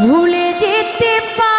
ভুলে যেতে পার